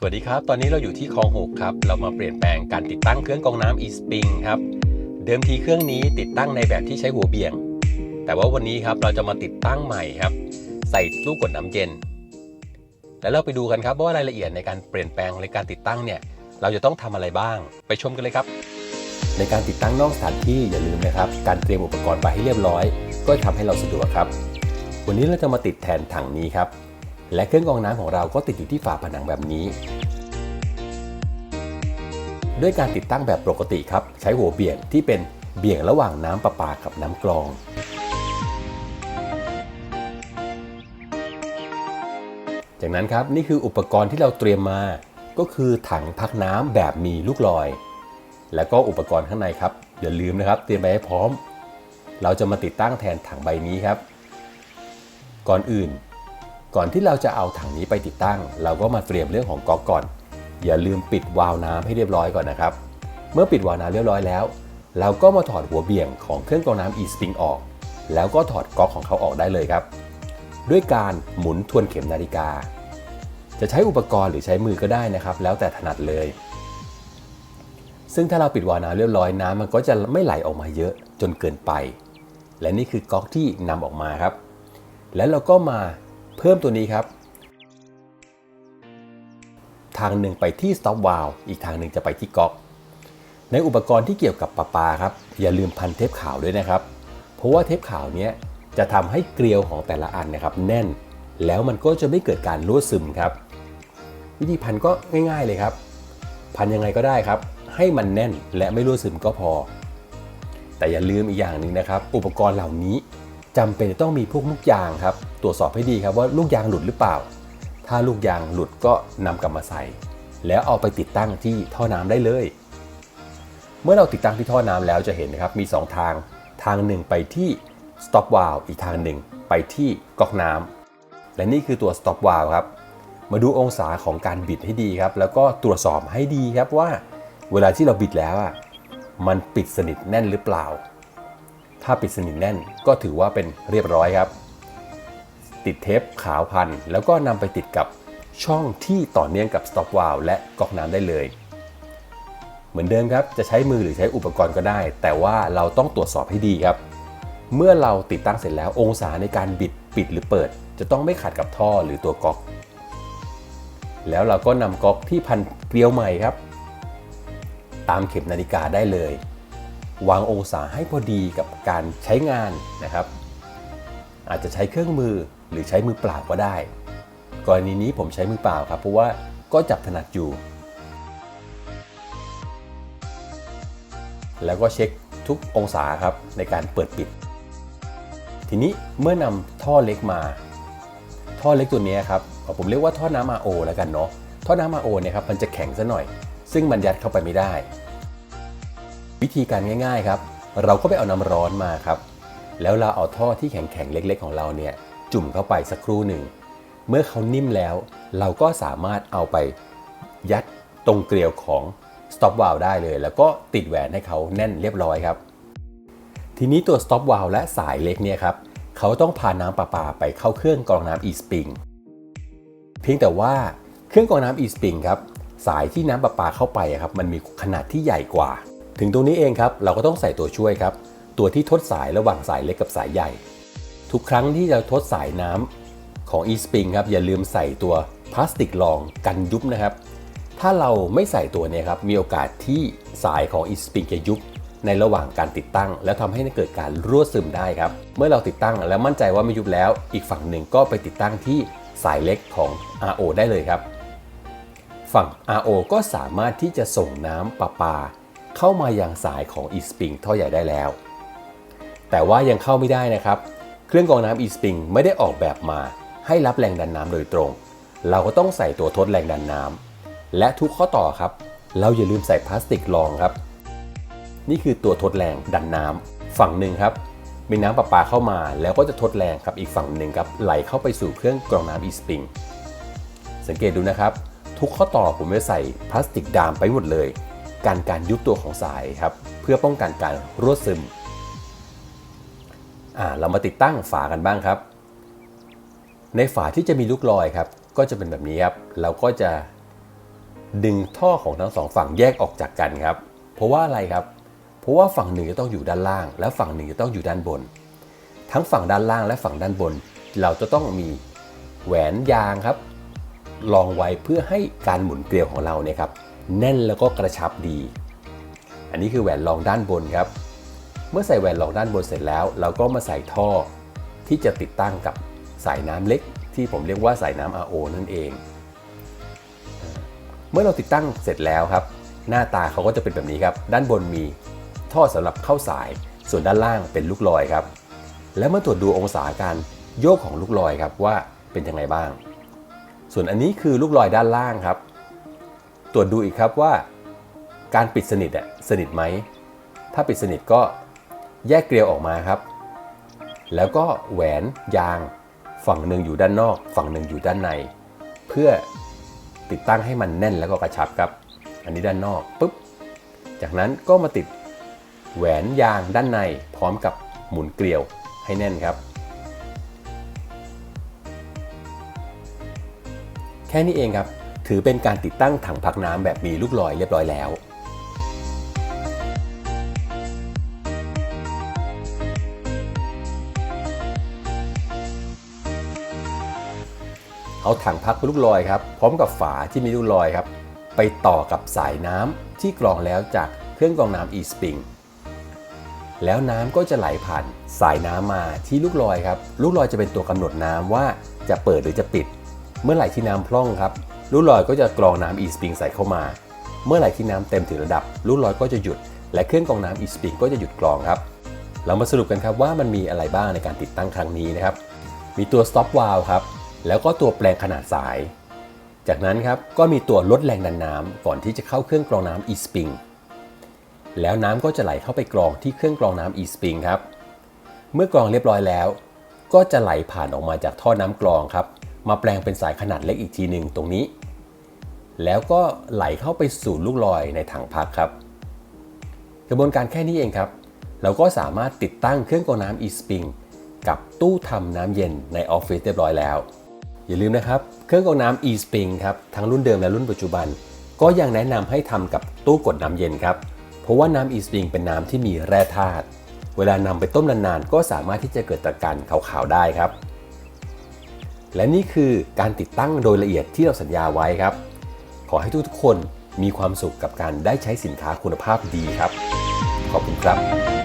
สวัสดีครับ ตอนนี้เราอยู่ที่คลองหกครับ เรามาเปลี่ยนแปลงการติดตั้งเครื่องกรองน้ำ e-spring ครับ เดิมทีเครื่องนี้ติดตั้งในแบบที่ใช้หัวเบี่ยง แต่ว่าวันนี้ครับเราจะมาติดตั้งใหม่ครับ ใส่ลูกกดน้ำเย็น แล้วเราไปดูกันครับว่ารายละเอียดในการเปลี่ยนแปลงในการติดตั้งเนี่ยเราจะต้องทำอะไรบ้าง ไปชมกันเลยครับ ในการติดตั้งนอกสถานที่อย่าลืมนะครับ การเตรียมอุปกรณ์ไปให้เรียบร้อย ก็จะทำให้เราสะดวกครับ วันนี้เราจะมาติดแทนถังนี้ครับ และเครื่องกรองน้ำของเราก็ติดอยู่ที่ฝาผนังแบบนี้ ด้วยการติดตั้งแบบปกติครับ ใช้หัวเบี่ยงที่เป็นเบี่ยงระหว่างน้ำประปากับน้ำกรอง จากนั้นครับนี่คืออุปกรณ์ที่เราเตรียมมา ก็คือถังพักน้ำแบบมีลูกลอย แล้วก็อุปกรณ์ข้างในครับอย่าลืมนะครับเตรียมไปให้พร้อม เราจะมาติดตั้งแทนถังใบนี้ครับ ก่อนอื่น ก่อนที่เราจะเอาถังนี้ไปติดตั้ง เราก็มาเตรียมเรื่องของก๊อกก่อน อย่าลืมปิดวาล์วน้ำให้เรียบร้อยก่อนนะครับ เมื่อปิดวาล์วน้ำเรียบร้อยแล้ว เราก็มาถอดหัวเบี่ยงของเครื่องกรองน้ำ e-spring ออก แล้วก็ถอดก๊อกของเขาออกได้เลยครับ ด้วยการหมุนทวนเข็มนาฬิกา จะใช้อุปกรณ์หรือใช้มือก็ได้นะครับ แล้วแต่ถนัดเลย ซึ่งถ้าเราปิดวาล์วน้ำเรียบร้อยน้ำมันก็จะไม่ไหลออกมาเยอะจนเกินไป และนี่คือก๊อกที่นำออกมาครับ แล้วเราก็มา เพิ่มตัวนี้ครับ ทางหนึ่งไปที่ stop valve อีกทางหนึ่งจะไปที่ก๊อก ในอุปกรณ์ที่เกี่ยวกับประปาครับ อย่าลืมพันเทปขาวด้วยนะครับ เพราะว่าเทปขาวเนี้ยจะทำให้เกลียวของแต่ละอันนะครับ แน่น แล้วมันก็จะไม่เกิดการรั่วซึมครับ วิธีพันก็ง่าย ๆเลยครับ พันยังไงก็ได้ครับ ให้มันแน่นและไม่รั่วซึมก็พอ แต่อย่าลืมอีกอย่างหนึ่งนะครับ อุปกรณ์เหล่านี้ จำเป็นจะต้องมีพวกลูกยางครับ ตรวจสอบให้ดีครับว่าลูกยางหลุดหรือเปล่า ถ้าลูกยางหลุดก็นำกลับมาใส่ แล้วเอาไปติดตั้งที่ท่อน้ำได้เลย เมื่อเราติดตั้งที่ท่อน้ำแล้วจะเห็นนะครับมี 2 ทาง ทางหนึ่งไปที่ stop valve อีกทางหนึ่งไปที่ก๊อกน้ำและนี่คือตัว stop valve ครับ มาดูองศาของการบิดให้ดีครับ แล้วก็ตรวจสอบให้ดีครับว่า เวลาที่เราบิดแล้วอะมันปิดสนิทแน่นหรือเปล่า ถ้าปิดสนิทแน่นก็ถือว่าเป็นเรียบร้อยครับ ติดเทปขาวพัน แล้วก็นำไปติดกับช่องที่ต่อเนื่องกับ stop valve และก๊อกน้ำได้เลย เหมือนเดิมครับ จะใช้มือหรือใช้อุปกรณ์ก็ได้ แต่ว่าเราต้องตรวจสอบให้ดีครับ เมื่อเราติดตั้งเสร็จแล้วองศาในการบิดปิดหรือเปิด จะต้องไม่ขัดกับท่อหรือตัวก๊อก แล้วเราก็นำก๊อกที่พันเกลียวใหม่ครับ ตามเข็มนาฬิกาได้เลย วางองศาให้พอดีกับการใช้งานนะครับ อาจจะใช้เครื่องมือหรือใช้มือเปล่าก็ได้ กรณีนี้ผมใช้มือเปล่าครับเพราะว่าก็จับถนัดอยู่ แล้วก็เช็คทุกองศาครับในการเปิดปิด ทีนี้เมื่อนำท่อเล็กมา ท่อเล็กตัวนี้ครับผมเรียกว่าท่อน้ำ RO แล้วกันเนาะท่อน้ำ RO เนี่ยครับมันจะแข็งซะหน่อย ซึ่งมันยัดเข้าไปไม่ได้ วิธีการง่ายๆครับ เราก็ไปเอาน้ำร้อนมาครับ แล้วเราเอาท่อที่แข็งๆเล็กๆของเราเนี่ยจุ่มเข้าไปสักครู่หนึ่ง เมื่อเขานิ่มแล้ว เราก็สามารถเอาไปยัดตรงเกลียวของ stop valve ได้เลย แล้วก็ติดแหวนให้เขาแน่นเรียบร้อยครับ ทีนี้ตัว stop valve และสายเล็กเนี่ยครับเขาต้องพาน้ำประปาไปเข้าเครื่องกรองน้ำ e-spring เพียงแต่ว่าเครื่องกรองน้ำ e-spring ครับสายที่น้ำประปาเข้าไปครับมันมีขนาดที่ใหญ่กว่า ถึงตรงนี้เองครับเราก็ต้องใส่ตัวช่วยครับ ตัวที่ทดสายระหว่างสายเล็กกับสายใหญ่ ทุกครั้งที่จะทดสายน้ำของ e-spring ครับอย่าลืมใส่ตัวพลาสติกรองกันยุบนะครับ ถ้าเราไม่ใส่ตัวเนี่ยครับมีโอกาสที่สายของ e-spring จะยุบในระหว่างการติดตั้ง แล้วทำให้เกิดการรั่วซึมได้ครับ เมื่อเราติดตั้งแล้วมั่นใจว่าไม่ยุบแล้ว อีกฝั่งหนึ่งก็ไปติดตั้งที่สายเล็กของ RO ได้เลยครับ ฝั่ง RO ก็สามารถที่จะส่งน้ำประปา เข้ามาอยังสายของ e-spring ท่อใหญ่ได้แล้ว แต่ว่ายังเข้าไม่ได้นะครับ เครื่องกรองน้ำ e-spring ไม่ได้ออกแบบมา ให้รับแรงดันน้ำโดยตรง เราก็ต้องใส่ตัวทดแรงดันน้ำและทุกข้อต่อครับ เราอย่าลืมใส่พลาสติกรองครับ นี่คือตัวทดแรงดันน้ำฝั่งหนึ่งครับมีน้ำประปาเข้ามาแล้วก็จะทดแรงครับอีกฝั่งหนึ่งครับไหลเข้าไปสู่เครื่องกรองน้ำ e-spring สังเกตดูนะครับ ทุกข้อต่อผมจะใส่พลาสติกดามไปหมดเลย การการยุบตัวของสายครับเพื่อป้องกันการรั่วซึมอ่าเรามาติดตั้งฝากันบ้างครับ ในฝาที่จะมีลูกลอยครับก็จะเป็นแบบนี้ครับเราก็จะดึงท่อของทั้งสองฝั่งแยกออกจากกันครับ เพราะว่าอะไรครับ เพราะว่าฝั่งหนึ่งจะต้องอยู่ด้านล่าง และฝั่งหนึ่งจะต้องอยู่ด้านบน ทั้งฝั่งด้านล่างและฝั่งด้านบน เราจะต้องมีแหวนยางครับรองไว้เพื่อให้การหมุนเกลียวของเราเนี่ยครับ แน่นแล้วก็กระชับดี อันนี้คือแหวนรองด้านบนครับ เมื่อใส่แหวนรองด้านบนเสร็จแล้ว เราก็มาใส่ท่อที่จะติดตั้งกับสายน้ำเล็ก ที่ผมเรียกว่าสายน้ำ RO นั่นเอง เมื่อเราติดตั้งเสร็จแล้วครับ หน้าตาเขาก็จะเป็นแบบนี้ครับ ด้านบนมีท่อสำหรับเข้าสาย ส่วนด้านล่างเป็นลูกลอยครับ แล้วมาตรวจดูองศาการโยกของลูกลอยครับว่าเป็นยังไงบ้าง ส่วนอันนี้คือลูกลอยด้านล่างครับ ตรวจดูอีกครับว่า การปิดสนิทอะสนิทไหม ถ้าปิดสนิทก็แยกเกลียวออกมาครับ แล้วก็แหวนยางฝั่งหนึ่งอยู่ด้านนอก ฝั่งหนึ่งอยู่ด้านใน เพื่อติดตั้งให้มันแน่นแล้วก็กระชับครับ อันนี้ด้านนอกปุ๊บ จากนั้นก็มาติดแหวนยางด้านในพร้อมกับหมุนเกลียวให้แน่นครับ แค่นี้เองครับ ถือเป็นการติดตั้งถังพักน้ำแบบมีลูกลอยเรียบร้อยแล้วเอาถังพักลูกลอยครับ พร้อมกับฝาที่มีลูกลอยครับ ไปต่อกับสายน้ำที่กรองแล้วจากเครื่องกรองน้ำ e-spring แล้วน้ำก็จะไหลผ่านสายน้ำมาที่ลูกลอยครับ ลูกลอยจะเป็นตัวกำหนดน้ำว่าจะเปิดหรือจะปิด เมื่อไหร่ที่น้ำพร่องครับ ลูกลอยก็จะกรองน้ำ e-spring ใส่เข้ามา เมื่อไหร่ที่น้ำเต็มถึงระดับลูกลอยก็จะหยุด และเครื่องกรองน้ำ e-spring ก็จะหยุดกรองครับ เรามาสรุปกันครับว่ามันมีอะไรบ้างในการติดตั้งครั้งนี้นะครับ มีตัว stop valve ครับ แล้วก็ตัวแปลงขนาดสาย จากนั้นครับก็มีตัวลดแรงดันน้ำก่อนที่จะเข้าเครื่องกรองน้ำ e-spring แล้วน้ำก็จะไหลเข้าไปกรองที่เครื่องกรองน้ำ e-spring ครับ เมื่อกรองเรียบร้อยแล้ว ก็จะไหลผ่านออกมาจากท่อน้ำกรองครับ มาแปลงเป็นสายขนาดเล็กอีกทีหนึ่งตรงนี้ แล้วก็ไหลเข้าไปสู่ลูกลอยในถังพักครับ กระบวนการแค่นี้เองครับ เราก็สามารถติดตั้งเครื่องกรองน้ำ e-spring กับตู้ทำน้ำเย็นในออฟฟิศเรียบร้อยแล้ว อย่าลืมนะครับ เครื่องกรองน้ำ e-spring ครับทั้งรุ่นเดิมและรุ่นปัจจุบัน ก็ยังแนะนำให้ทำกับตู้กดน้ำเย็นครับ เพราะว่าน้ำ e-spring เป็นน้ำที่มีแร่ธาตุ เวลานำไปต้มนานๆ ก็สามารถที่จะเกิดตะกันขาวๆได้ครับ และนี่คือการติดตั้งโดยละเอียดที่เราสัญญาไว้ครับ ขอให้ทุกๆคนมีความสุขกับการได้ใช้สินค้าคุณภาพดีครับ ขอบคุณครับ